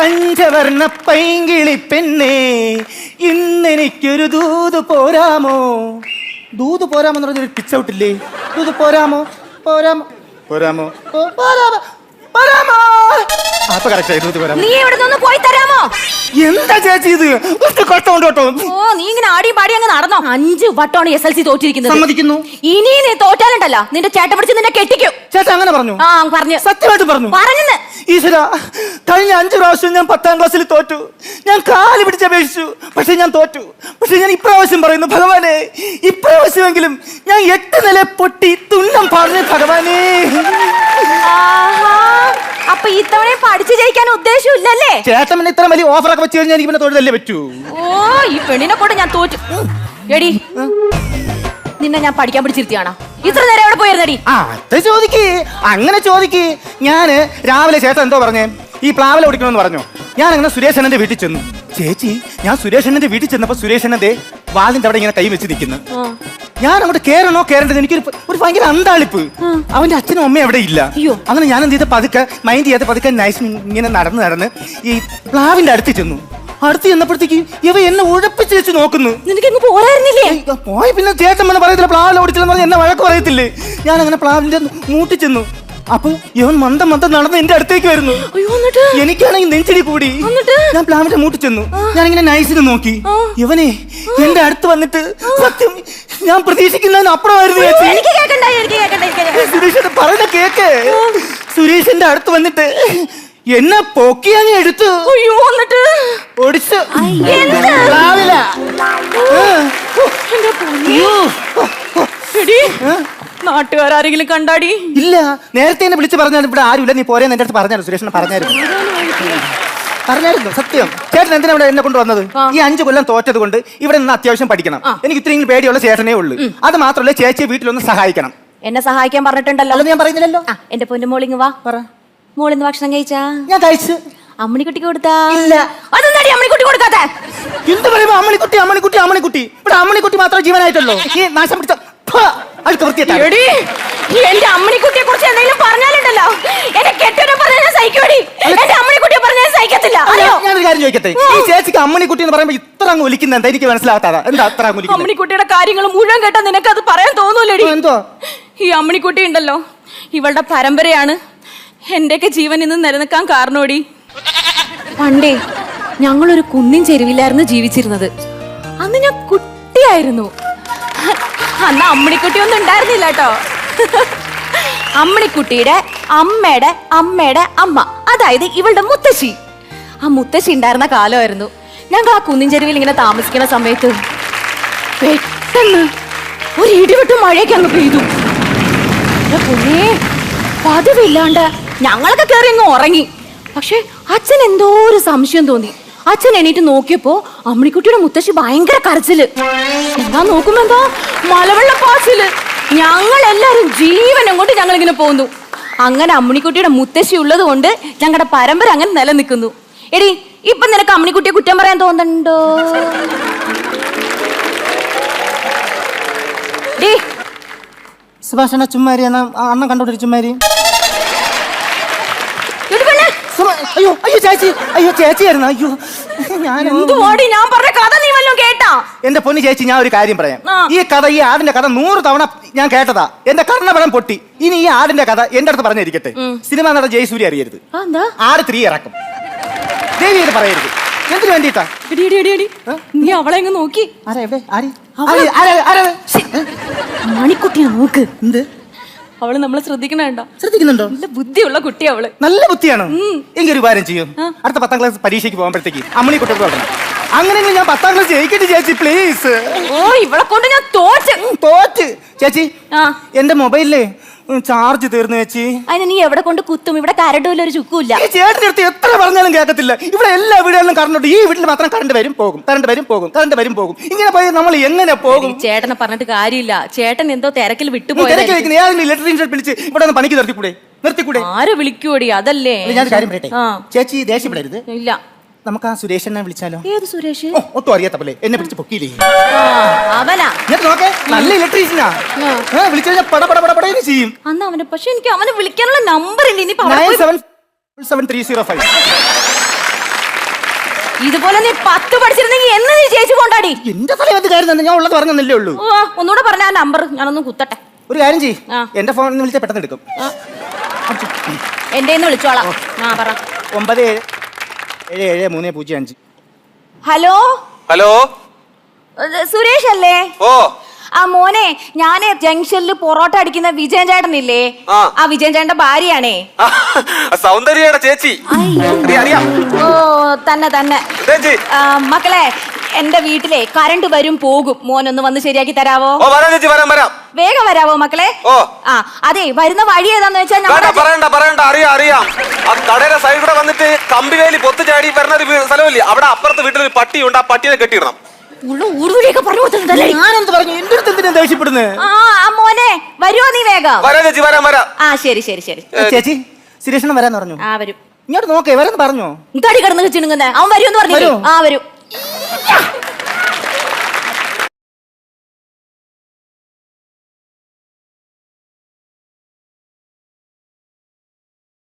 പഞ്ചവർണ പൈങ്കിളി പെണ്ണേ ഇന്നെനിക്കൊരു ദൂത് പോരാമോ? ദൂത് പോരാമോ എന്ന് പറഞ്ഞൊരു പിച്ച് ഔട്ടില്ലേ ദൂത് പോരാമോ? പോരാമോ? പോരാമോ? പോരാമോ? പോരാമോ? അപ്പൊ കറക്റ്റ് ആയി. ദൂത് പോരാമോ? നീ ഇവിടെ നിന്ന് തരാമോ എന്താ ചേച്ചി ഇത്? ഒരു കഷ്ടമുണ്ട് കേട്ടോ. ഓ നീ ഇങ്ങനെ ആടി പാടി അങ്ങ് നടന്നോ? അഞ്ച് വട്ടമാണ് എസ് എൽ സി തോറ്റിരിക്കുന്നത്. സമ്മതിക്കുന്നു. ഇനി നീ തോറ്റാലുണ്ടല്ലോ. നിന്റെ ചേട്ടൻ പിടിച്ച് നിന്നെ കെട്ടിക്കും. ചേട്ടാ അങ്ങനെ പറഞ്ഞു. ആ പറഞ്ഞു. സത്യമായിട്ട് പറഞ്ഞു. പറഞ്ഞെന്ന്. ഈശ്വര കഴിഞ്ഞ അഞ്ചു പ്രാവശ്യം ഞാൻ പത്താം ക്ലാസ്സിൽ തോറ്റു. ഞാൻ കാൽ പിടിച്ചപേക്ഷിച്ചു പക്ഷെ ഞാൻ തോറ്റു. പക്ഷെ ഞാൻ ഇപ്രാവശ്യം പറയുന്നു ഭഗവാനെ ഇപ്രാവശ്യമെങ്കിലും ഞാൻ എട്ട് നില പൊട്ടി തുന്നം പറഞ്ഞു ഭഗവാനേ. ആഹാ. അപ്പൊ ഇത്തവണ പഠിച്ചു ജയിക്കാൻ ഉദ്ദേശമില്ലല്ലേ? ചേട്ടൻ ഇത്ര വലിയ ഓഫറൊക്കെ വെച്ച് കഴിഞ്ഞാൽ എനിക്ക് പിന്നെ തൊഴിലല്ലേ പറ്റൂ. ഓ ഈ പെണ്ണിനെ കൊണ്ട് ഞാൻ തോറ്റു. എടി. നിന്നെ ഞാൻ പഠിക്കാൻ പിടിച്ചിരുത്തിയാണോ? ഇത്ര നേരം എവിടെ പോയിരുന്നടി? ആ അത് ചോദിക്ക്. അങ്ങനെ ചോദിക്ക്. ഞാൻ രാവിലെ ചേട്ടൻ എന്തോ പറഞ്ഞേ ഈ പ്ലാവല ഓടിക്കണമെന്ന് പറഞ്ഞു. ഞാൻ അങ്ങനെ സുരേഷ് അണ്ണന്റെ വീട്ടിൽ ചെന്നു. ചേച്ചി ഞാൻ സുരേഷ് അണ്ണന്റെ വീട്ടിൽ ചെന്നപ്പോ സുരേഷണ്ണന്റെ വാലിന്റെ അവിടെ ഇങ്ങനെ കൈ വെച്ച് നിൽക്കുന്നു. ഞാൻ അങ്ങോട്ട് കേറണോ കേറേണ്ടത് എനിക്കൊരു ഒരു ഭയങ്കര അന്താളിപ്പ്. അവന്റെ അച്ഛനും അമ്മയും അവിടെ ഇല്ല. അയ്യോ. അങ്ങനെ ഞാൻ എന്ത് ചെയ്ത? പതുക്കെ മൈൻഡ് ചെയ്യാതെ പതുക്കെ നൈസ് ഇങ്ങനെ നടന്ന് നടന്ന് ഈ പ്ലാവിന്റെ അടുത്ത് ചെന്നു. അടുത്ത് ചെന്നപ്പോഴത്തേക്ക് ഇവ എന്നെ ഉഴപ്പിച്ച് വെച്ച് നോക്കുന്നു. പോയി പിന്നെ ചേട്ടൻ വന്ന് പറയത്തില്ല പ്ലാവിൽ ഓടിച്ചില്ലെന്ന് പറഞ്ഞ എന്നെ വഴക്ക് പറയത്തില്ലേ? ഞാൻ അങ്ങനെ പ്ലാവിന്റെ മൂട്ടി ചെന്നു. അപ്പൊ ഇവൻ മന്ദം മന്ദം നടന്ന് എന്റെ അടുത്തേക്ക് വരുന്നു. എനിക്കാണെങ്കിൽ നെഞ്ചിടി കൂടി? ഞാൻ പ്ലാവിന്റെ മൂട്ടി ചെന്നു. ഞാൻ ഇങ്ങനെ നൈസിന് നോക്കി. ഇവനെ എന്റെ അടുത്ത് വന്നിട്ട് സത്യം ഞാൻ പ്രതീക്ഷിക്കുന്നതിന് അപ്പുറമായിരുന്നു ചേച്ചി. സുരേഷ് പറയുന്ന കേക്ക്. സുരേഷിന്റെ അടുത്ത് വന്നിട്ട് എന്നെ പൊക്കി അങ്ങ് എടുത്തു അയ്യോ എന്നിട്ട്? ഒടിച്ച്. അയ്യോ. നാട്ടുകാരെങ്കിലും കണ്ടാടി? ഇല്ല നേരത്തെ എന്നെ വിളിച്ച് പറഞ്ഞാൽ ഇവിടെ ആരുമില്ല. നീ പോരെ എന്റെ അടുത്ത് പറഞ്ഞാലും. സുരേഷിനെ പറഞ്ഞായിരുന്നു പറഞ്ഞായിരുന്നു? സത്യം. ചേട്ടൻ എന്തിനാ ഇവിടെ എന്നെ കൊണ്ടുവന്നത്? വന്നത് ഈ അഞ്ചു കൊല്ലം തോറ്റത് കൊണ്ട് ഇവിടെ നിന്ന് അത്യാവശ്യം പഠിക്കണം. എനിക്ക് ഇത്രയും പേടിയുള്ള ചേട്ടനേ ഉള്ളൂ. അത് മാത്രമല്ല ചേച്ചിയെ വീട്ടിലൊന്ന് സഹായിക്കണം. എന്നെ സഹായിക്കാൻ പറഞ്ഞിട്ടുണ്ടല്ലോ. ഞാൻ പറയുന്നില്ലല്ലോ. എന്റെ പൊന്നു മോളിങ് വാ. പറ. മോളിന്ന് ഭക്ഷണം കഴിച്ചാ? ഞാൻ കഴിച്ചു. അമ്മണിക്കുട്ടിക്ക് കൊടുത്താ? ഇല്ല. അതെന്താടി അമ്മണിക്കുട്ടി കൊടുക്കാത്തെ? എന്ത് പറയുമ്പോ അമ്മണിക്കുട്ടി അമ്മണിക്കുട്ടി അമ്മണിക്കുട്ടി. ഇവിടെ അമ്മണിക്കുട്ടി ഈ നാശം പിടിച്ച അഴുക്ക് എന്റെ അമ്മണിക്കുട്ടിയെ കുറിച്ച് എന്തെങ്കിലും പറഞ്ഞാലുണ്ടല്ലോ. എന്നെ കെട്ടിനെ പറഞ്ഞാൽ ഞാൻ സഹിക്കുമടി എന്റെ അമ്മണിക്കുട്ടിയെ പറഞ്ഞാൽ ഞാൻ സഹിക്കത്തില്ല അറിയോ ഞാൻ- ഞാനൊരു കാര്യം ചോദിക്കട്ടെ? ഈ ചേച്ചിക്ക് അമ്മണിക്കുട്ടി എന്ന് പറയുമ്പോ ഇത്ര അങ്ങ് ഒലിക്കുന്ന എന്താ? എനിക്ക് മനസ്സിലാകാത്ത എന്താ അത്ര അങ്ങ് ഒലിക്കുന്നത് അമ്മണിക്കുട്ടിയുടെ കാര്യങ്ങൾ മുഴുവൻ കേട്ടാ നിനക്ക് അത് പറയാൻ തോന്നൂലടി. എന്തോ ഈ അമ്മണിക്കുട്ടി ഉണ്ടല്ലോ. ഇവളുടെ പരമ്പരയാണ്. എന്റെയൊക്കെ ജീവൻ ഇന്ന് നിലനിൽക്കാൻ കാരണോടി. പണ്ടേ ഞങ്ങളൊരു കുന്നിൻ ചെരുവിലായിരുന്നു ജീവിച്ചിരുന്നത്. അന്ന് ഞാൻ കുട്ടിയായിരുന്നു. അന്ന് അമ്മണിക്കുട്ടി ഒന്നും ഉണ്ടായിരുന്നില്ല കേട്ടോ. അമ്മണിക്കുട്ടിയുടെ അമ്മയുടെ അമ്മയുടെ അമ്മ അതായത് ഇവളുടെ മുത്തശ്ശി. ആ മുത്തശ്ശി ഉണ്ടായിരുന്ന കാലമായിരുന്നു. ഞങ്ങൾ ആ കുന്നിൻ ചെരുവിൽ ഇങ്ങനെ താമസിക്കുന്ന സമയത്ത് പെട്ടെന്ന് ഒരു ഇടിവിട്ട് മഴയൊക്കെ അങ്ങ് പെയ്തു. പൊന്നേ പതിവില്ലാണ്ട് ഞങ്ങളൊക്കെ കയറി അങ്ങ് ഉറങ്ങി. പക്ഷെ അച്ഛൻ എന്തോ ഒരു സംശയം തോന്നി. അച്ഛൻ എണീറ്റ് നോക്കിയപ്പോ അമ്മിണിക്കുട്ടിയുടെ മുത്തശ്ശി ഭയങ്കര കരച്ചിൽ. എന്താ നോക്കുമ്പോ എന്താ? മലവെള്ളപ്പാച്ചിൽ ഞങ്ങൾ എല്ലാരും ജീവനം കൊണ്ട് ഞങ്ങൾ ഇങ്ങനെ പോന്നു. അങ്ങനെ അമ്മിണിക്കുട്ടിയുടെ മുത്തശ്ശി ഉള്ളത് കൊണ്ട് ഞങ്ങളുടെ പരമ്പര അങ്ങനെ നിലനിൽക്കുന്നു. എടി ഇപ്പൊ നിനക്ക് അമ്മിനിക്കുട്ടിയെ കുറ്റം പറയാൻ തോന്നുന്നുണ്ടോ? സുഭാഷണ ചുമ്മാരി എന്ന അണ്ണൻ കണ്ടോണ്ടിരി ചുമ്മാരി. അയ്യോ അയ്യോ ചേച്ചി അയ്യോ ചേച്ചിയായിരുന്നു അയ്യോ. ഞാൻ എന്തുവാടി ഞാൻ പറഞ്ഞ കഥ നീ വല്ലതും കേട്ടാ? എന്റെ പൊന്നു ചേച്ചി ഞാൻ ഒരു കാര്യം പറയാം. ഈ കഥ ഈ ആടിന്റെ കഥ നൂറ് തവണ ഞാൻ കേട്ടതാ. എന്റെ കർണപടം പൊട്ടി. ഇനി ഈ ആടിന്റെ കഥ എന്റെ അടുത്ത് പറഞ്ഞിരിക്കട്ടെ. സിനിമ നടൻ ജയസൂര്യ അറിയരുത്. ആട് ത്രീ ഇറക്കും. ദേവി ഇത് പറയരുത്. എന്തിനു വേണ്ടിട്ടാ എടി എടി എടി എടി. നീ അവളെ അങ്ങ് നോക്കി. ആരാ എവിടെ ആര്? അവള്- ആര്- ആരാ- ആരാ? മണിക്കുട്ടിയെ നോക്ക്. എന്ത്? അവൾ നമ്മളെ ശ്രദ്ധിക്കണ കണ്ടോ? ശ്രദ്ധിക്കുന്നുണ്ടോ? നല്ല ബുദ്ധിയുള്ള കുട്ടി അവൾ. നല്ല ബുദ്ധിയാണ്. എങ്കിൽ ഒരു കാര്യം ചെയ്യും. അടുത്ത പത്താം ക്ലാസ് പരീക്ഷയ്ക്ക് പോകുമ്പോഴത്തേക്ക് അമ്മണി കുട്ടികൾ തുടങ്ങണം അങ്ങനെയെങ്കിൽ ഞാൻ പത്താം ക്ലാസ് ജയിക്കട്ടെ ചേച്ചി പ്ലീസ് ഓ ഇവളെ കൊണ്ട് ഞാൻ തോറ്റ്. തോറ്റ്. ചേച്ചി ആ. എന്റെ മൊബൈലിൽ ചാർജ് തീർന്നു ചേച്ചി. അതിന് നീ എവിടെ കൊണ്ട് കുത്തും? ഇവിടെ കരടുമില്ല ഒരു ചുക്കുമില്ല. ഈ ചേട്ടൻ അടുത്ത് എത്ര പറഞ്ഞാലും കേൾക്കത്തില്ല. ഇവിടെ എല്ലാ വീടുകളിലും കറണ്ട് ഉണ്ട്. ഈ വീട്ടിൽ മാത്രം കറണ്ട് വരും പോകും. കറണ്ട് വരും പോകും. കറണ്ട് വരും പോകും. ഇങ്ങനെ പോയി നമ്മൾ എങ്ങനെ പോകും? ഈ ചേട്ടനെ പറഞ്ഞിട്ട് കാര്യമില്ല. ചേട്ടൻ എന്തോ തിരക്കിൽ ഏതെങ്കിലും ഇലക്ട്രീഷ്യൻ വിളിച്ച് ഇവിടെ ഒന്ന് പണിക്ക് നിർത്തിക്കൂടെ? നിർത്തിക്കൂടെ? ആരോ വിളിക്കൂടി അതല്ലേ. ഞാൻ കാര്യം പറയട്ടെ? ചേച്ചി ദേഷ്യപ്പെടരുത്. ഇല്ല. നമുക്ക് ആ സുരേഷനെ വിളിച്ചാലോ? ഏത് സുരേഷ്? ഓ, ഒട്ടും അറിയാത്തപ്പോലെ എന്നെ പിടിച്ച് പൊക്കിയില്ലേ? ആ, അവനാ. എന്നിട്ട് നോക്കേ നല്ല ഇലക്ട്രീഷ്യനാ ആ. വിളിച്ചു കഴിഞ്ഞാൽ പട പട പട പടയെന്ന് ചെയ്യും. അന്ന് അവനെ പക്ഷെ എനിക്ക് അവനെ വിളിക്കാനുള്ള നമ്പർ ഇല്ല. ഇനി nine seven seven three zero five. ഇതുപോലെ നീ പത്ത് പഠിച്ചിരുന്നെങ്കിൽ എന്ന് നീ ചേച്ചി കൊണ്ടാടി എന്റെ തലവത്ത് കാര്യം തന്നെ? ഞാൻ ഉള്ളത് പറഞ്ഞേ ഉള്ളൂ. ഓ ഒന്നുകൂടെ പറഞ്ഞ ആ നമ്പർ ഞാനൊന്നും കുത്തട്ടെ. ഒരു കാര്യം ചെയ്യ്. ആ. എന്റെ ഫോണിൽ നിന്ന് വിളിച്ചാൽ പെട്ടെന്ന് എടുക്കും. എന്റെ വിളിച്ചോളാം. ആ പറ. ഒമ്പത് ഏഴ് ഏഴ് ഏഴ് മൂന്ന് പൂജ്യം അഞ്ച്. ഹലോ? ഹലോ? സുരേഷ് അല്ലേ? ഓ. ആ മോനെ ഞാൻ ജംഗ്ഷനിൽ പൊറോട്ട അടിക്കുന്ന വിജയൻ ചേട്ടനില്ലേ? ആ. ആ വിജയൻ ചേട്ടന്റെ ഭാര്യയാണേ. സൗന്ദര്യയുടെ ചേച്ചി. അറിയാം അറിയാം. ഓ തന്നെ തന്നെ. ചേച്ചി. ആ, മക്കളെ എന്റെ വീട്ടിലെ കറണ്ട് വരും പോകും. മോനൊന്ന് വന്ന് ശരിയാക്കി തരാവോ? ഓ വരാം ചേച്ചി വരാം വരാം. വേഗം വരാവോ മക്കളെ? ഓ. ആ അതെ വരുന്ന വഴി ഏതാന്ന് വെച്ചാൽ വേണ്ട പറയണ്ട പറയണ്ട അറിയാം അറിയാം. ആ കടയുടെ സൈഡിൽ കൂടെ വന്നിട്ട് കമ്പിവേലി പൊത്ത് ചാടി വരുന്ന ഒരു വീ- സ്ഥലമില്ലേ? അവിടെ അപ്പുറത്ത് വീട്ടിലൊരു പട്ടിയുണ്ട് ആ പട്ടിയെ കെട്ടിയിടണം. ഉള്ള ഊടുവഴിയൊക്കെ പറഞ്ഞു കൊടുത്തിട്ടുണ്ടല്ലേ? ഞാൻ എന്ത് പറഞ്ഞു? എന്റെ അടുത്ത് എന്തിനാ ആ ആ മോനെ വരുമോ നീ വേഗം? വരാം ചേച്ചി വരാം വരാം. ആ ശരി ശരി ശരി. ചേച്ചി സുരേഷണം വരാന്ന് പറഞ്ഞു. ആ വരും. ഇങ്ങോട്ട് നോക്കേ വരാന്ന് പറഞ്ഞോ? എന്താടി കിടന്ന് ചിണുങ്ങുന്നേ. അവൻ വരുമെന്ന് പറഞ്ഞു? ആ വരും.